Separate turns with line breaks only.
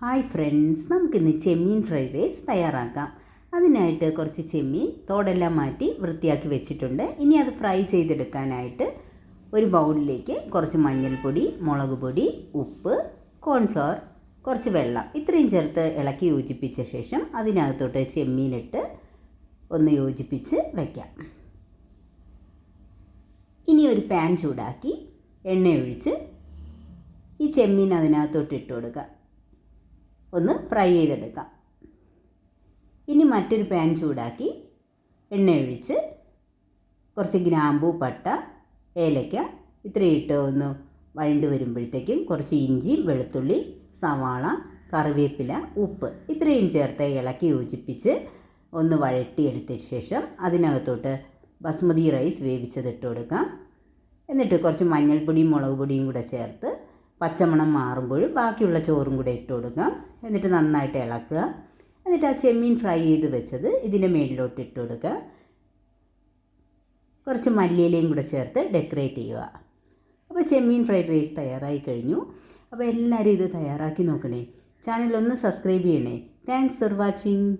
Hi friends നമുക്കിന്ന് ചെമ്മീൻ fried rice തയ്യാറാക്കാം. അതിനായിട്ട് കുറച്ച് ചെമ്മീൻ തോടെല്ലാം മാറ്റി വൃത്തിയാക്കി വെച്ചിട്ടുണ്ട്. ഇനി അത് ഫ്രൈ ചെയ്തെടുക്കാനായിട്ട് ഒരു ബൗളിലേക്ക് കുറച്ച് മഞ്ഞൾപ്പൊടി മുളക് പൊടി ഉപ്പ് കോൺഫ്ലവർ കുറച്ച് വെള്ളം. ഇത്രയും ചേർത്ത് ഇളക്കി യോജിപ്പിച്ച ശേഷം അതിനകത്തോട്ട് ചെമ്മീനിട്ട് ഒന്ന് യോജിപ്പിച്ച് വയ്ക്കാം ഇനി ഒരു പാൻ ചൂടാക്കി എണ്ണ ഒഴിച്ച് ഈ ചെമ്മീൻ അതിനകത്തോട്ട് ഇട്ട് കൊടുക്കുക ഒന്ന് ഫ്രൈ ചെയ്തെടുക്കാം. ഇനി മറ്റൊരു പാൻ ചൂടാക്കി എണ്ണ ഒഴിച്ച് കുറച്ച് ഗ്രാമ്പൂ പട്ട ഏലക്ക ഇത്രയും ഇട്ട് ഒന്ന് വഴണ്ട് വരുമ്പോഴത്തേക്കും കുറച്ച് ഇഞ്ചി വെളുത്തുള്ളി സവാള കറിവേപ്പില ഉപ്പ് ഇത്രയും ചേർത്ത് ഇളക്കി യോജിപ്പിച്ച് ഒന്ന് വഴട്ടിയെടുത്ത ശേഷം അതിനകത്തോട്ട് ബസ്മതി റൈസ് വേവിച്ചത് ഇട്ട് കൊടുക്കാം. എന്നിട്ട് കുറച്ച് മഞ്ഞൾപ്പൊടിയും മുളക് പൊടിയും കൂടെ ചേർത്ത് പച്ചമണം മാറുമ്പോൾ ബാക്കിയുള്ള ചോറും കൂടെ ഇട്ട് കൊടുക്കാം എന്നിട്ട് നന്നായിട്ട് ഇളക്കുക. എന്നിട്ട് ആ ചെമ്മീൻ ഫ്രൈ ചെയ്ത് വെച്ചത് ഇതിന്റെ മേളിലോട്ട് ഇട്ട് കൊടുക്കുക. കുറച്ച് മല്ലിയിലയും കൂടെ ചേർത്ത് ഡെക്കറേറ്റ് ചെയ്യുക. അപ്പോൾ ചെമ്മീൻ ഫ്രൈഡ് റൈസ് തയ്യാറായി കഴിഞ്ഞു. അപ്പോൾ എല്ലാവരും ഇത് തയ്യാറാക്കി നോക്കണേ. ചാനലൊന്ന് സബ്സ്ക്രൈബ് ചെയ്യണേ. Thanks for watching.